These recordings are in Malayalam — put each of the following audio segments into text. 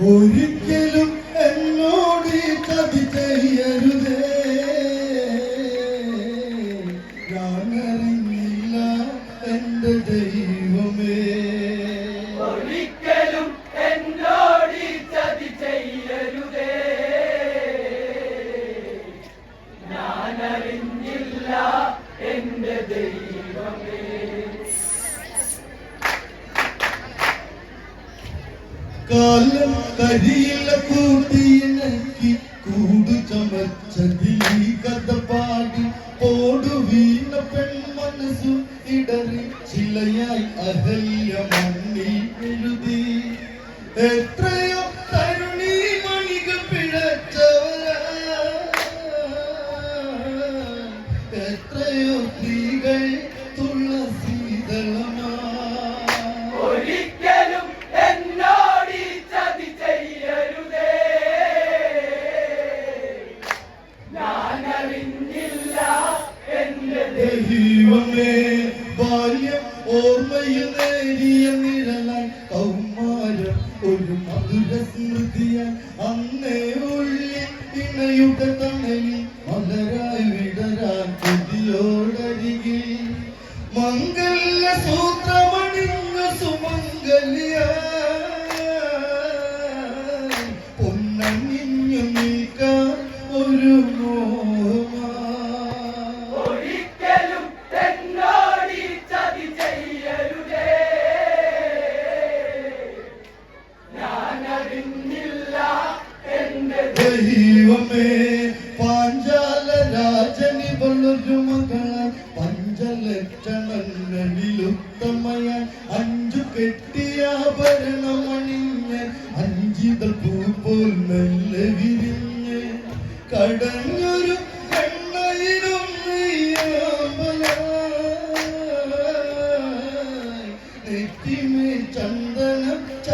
ഒരിക്കലും കാലം കരിയില കൂട്ടിയിണക്കി കൂടു ചമച്ചതിൽ ഈ കഥ പാടി ഓടു വീണ പെൺ മനസ്സു ഇടറി ചിലയായി അഹല്യ മണ്ണിൽ എഴുതി. എത്രയോ തരുണി മണികൾ പിഴച്ചവരാ. എത്രയോ സ്ത്രീകൾ തുളസീതളമാ മംഗല്യ സൂത്രമണിഞ്ഞ സുമംഗലിയ. പൊന്നണിഞ്ഞു നിൽക്കാൻ ഒരു മോഹമാ.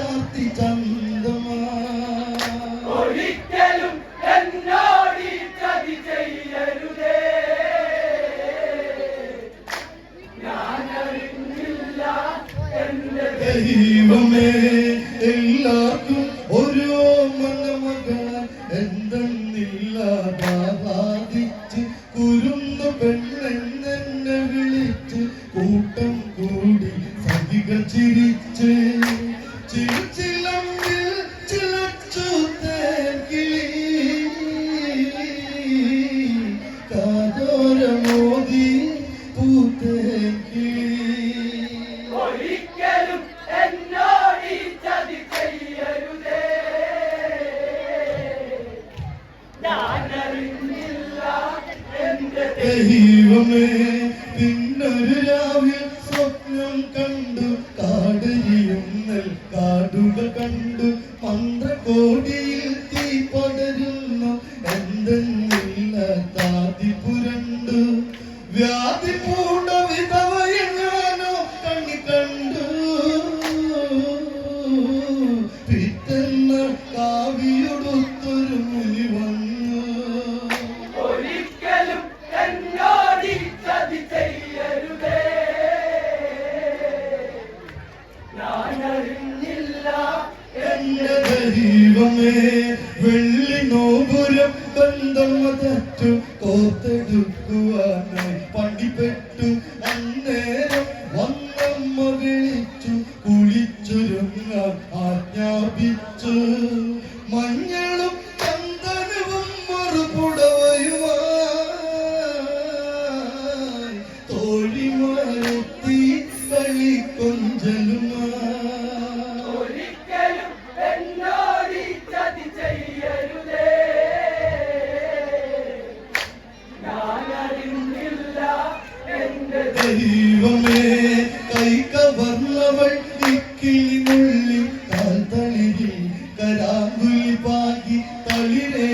ചാർത്തി ചന്തമാ. ഒരിക്കലും എന്നോട് ചതി ചെയ്യരുതേ. ദൈവമേ എല്ലാവർക്കും ഓരോ മണമകൾ എന്തെന്നില്ല ബാധിച്ച് കുരുന്നു പെണ്ണെന്നെ വിളിച്ച് കൂട്ടം കൂടി സഖികൾ ചിരിച്ച് ദൈവമേ പിന്നൊരു സ്വപ്നം കണ്ടു കാടരിയുന്നൽ കാടുകൾ കണ്ടു മന്ത്രകോടിയിൽ മഞ്ഞളും ചന്ദനവും മറുപുടവയുമായി തോഴിമാരെത്തി കളിക്കൊഞ്ചലുമായി ദൈവമേ കൈ കവർന്നവൾ ഇക്കിളിനുള്ളിൽ കാൽ തളിരിൽ കരാങ്കുലി പാകി തളിരെ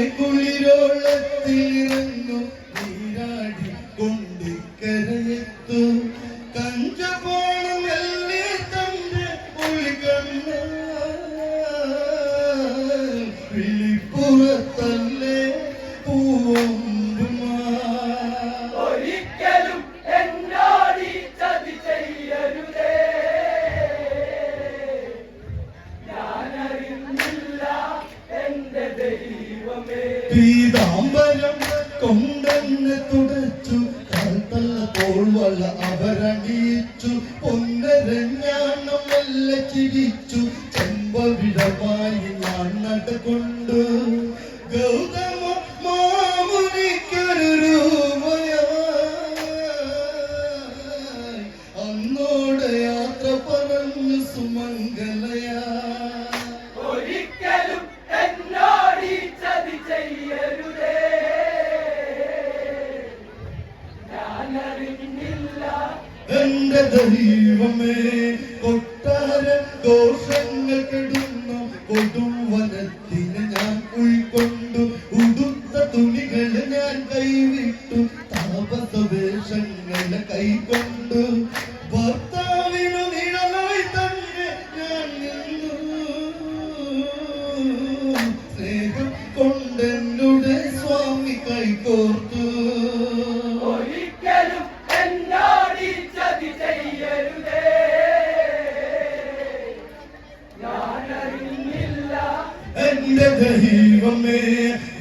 എന്റെ ദൈവമേ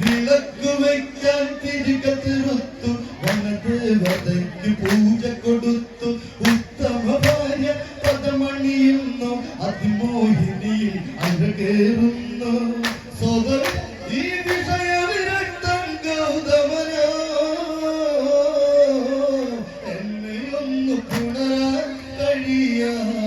വിളക്ക് വയ്ക്കാൻ തിരികത്തിരുത്തു വന്നത് വതയ്ക്ക് പൂജ കൊടുത്തു. ഉത്തമ ഭാര്യ പദമണിയുന്നു. അതിമോഹിനിയിൽ അഴകേറുന്നു സ്വതം എന്നെ കഴിയാ.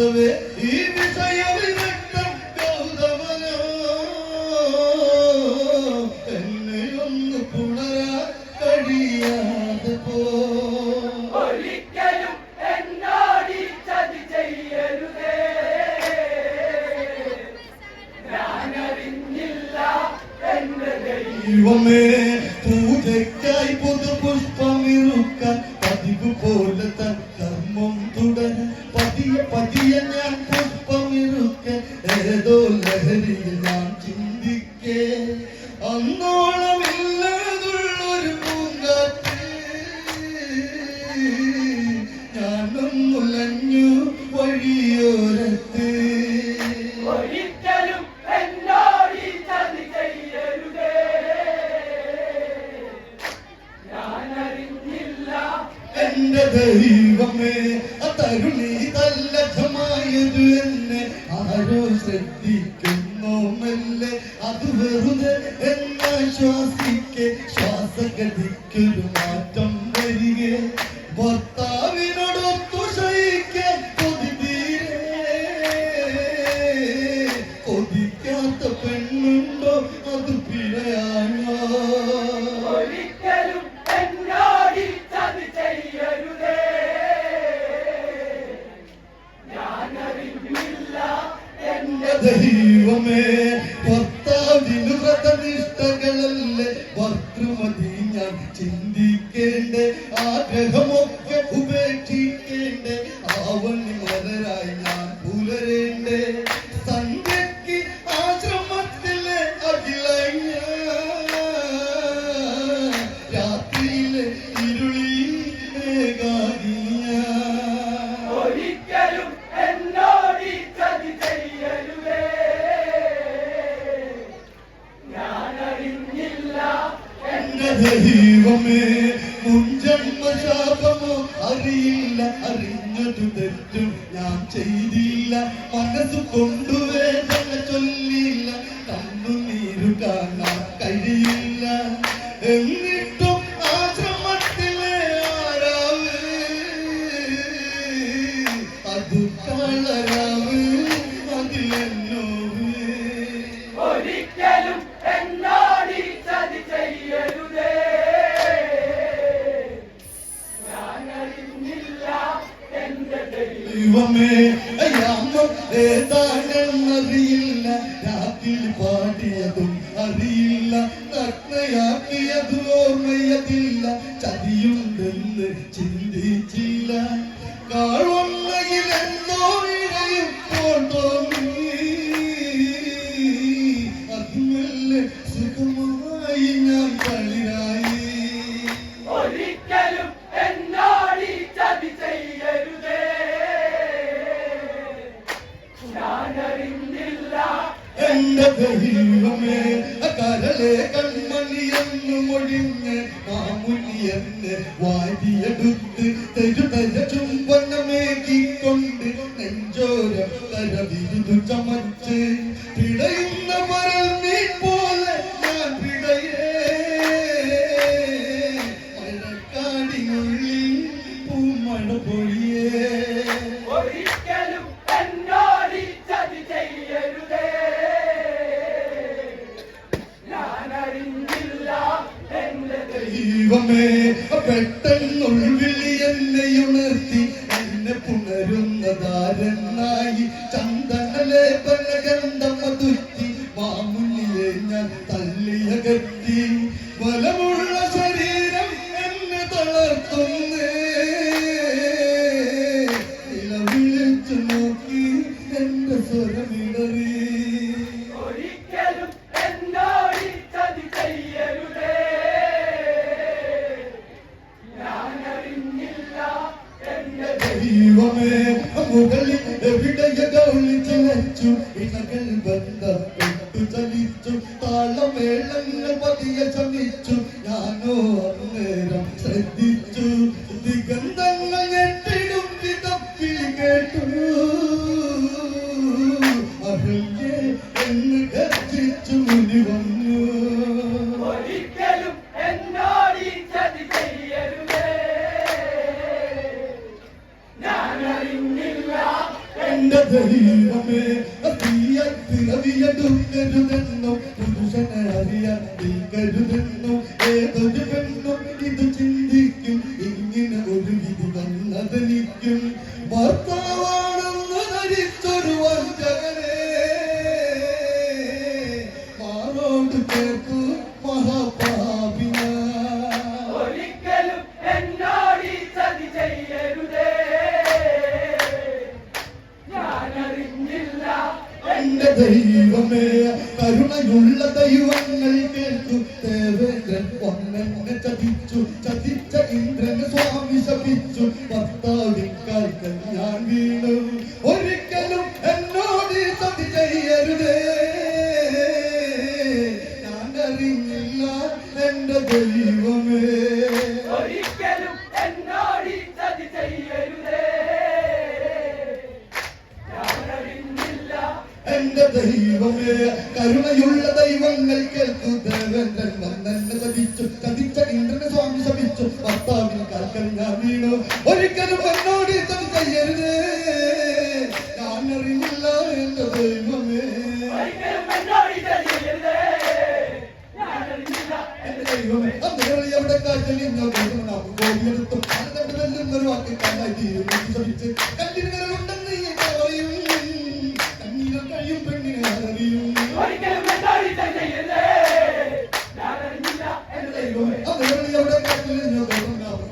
കൗതവേ ഈ വിഷയ വിദഗ്ധം എന്നെ ഒന്ന് പുണരാ കഴിയാതെ പോ. ദൈവമേ പൂജയ്ക്കായി പുതുപുഷ്പമിറുക്കാൻ പതിവ് പോലെ തക്ക എന്നും തുടരും പതിയെ പതിയെ ഞാൻ പുഷ്പമിറുക്കെ ഏതോ ലഹരിയിൽ ഞാൻ ചിന്തിക്കേ. അന്നോളമില്ല എന്റെ ദൈവമേ തരുണി തല്ലജമായത് എന്നെ ആരോ ശ്രദ്ധിക്കും എന്നതു തെറ്റും ഞാൻ ചെയ്തില്ല. മനസ്സ് കൊണ്ടുവേദന ചൊല്ലില്ല. കണ്ണുനീരു കാണാൻ കഴിയില്ല. എന്നിട്ട് അമ്മമ്മേ അയ്യാമ്മേ താഴെന്നറിയില്ല രാത്രി പാടി നന്നായി ചന്ദനലേപനഗന്ധം മധുറ്റി മാമുള്ളിയെ ഞാൻ തള്ളിയകറ്റി ബലമുള്ള ശരീരം എന്നെ തളർത്തുന്നേ. നിലവിളിച്ചു നോക്കി എന്റെ സ്വരമിടറി ദൈവമേ. മുകളിൽ എവിടെയക ഒളിച്ചു വെച്ചു ഇണകൾ ബന്ധപ്പെട്ടു ചലിച്ചു താളമേളങ്ങൾ പതിയെ ചമിച്ചു ഞാനോ ശരീരമേ തീയത്തിനറിയതുന്നരുതെന്നും പുരുഷനെ അറിയാൻ നീ കരുതെന്നും ഏതൊരു പെണ്ണും ഇത് ചിന്തിക്കും ഇങ്ങനെ ഒരു വിധി നല്ലതെനിക്കും ഭർത്താവാണെന്ന് ധരിച്ചൊരു വഞ്ചകനെ മാറോട് ചേർത്തു മഹാ feliz.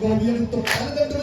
cubierto, para dentro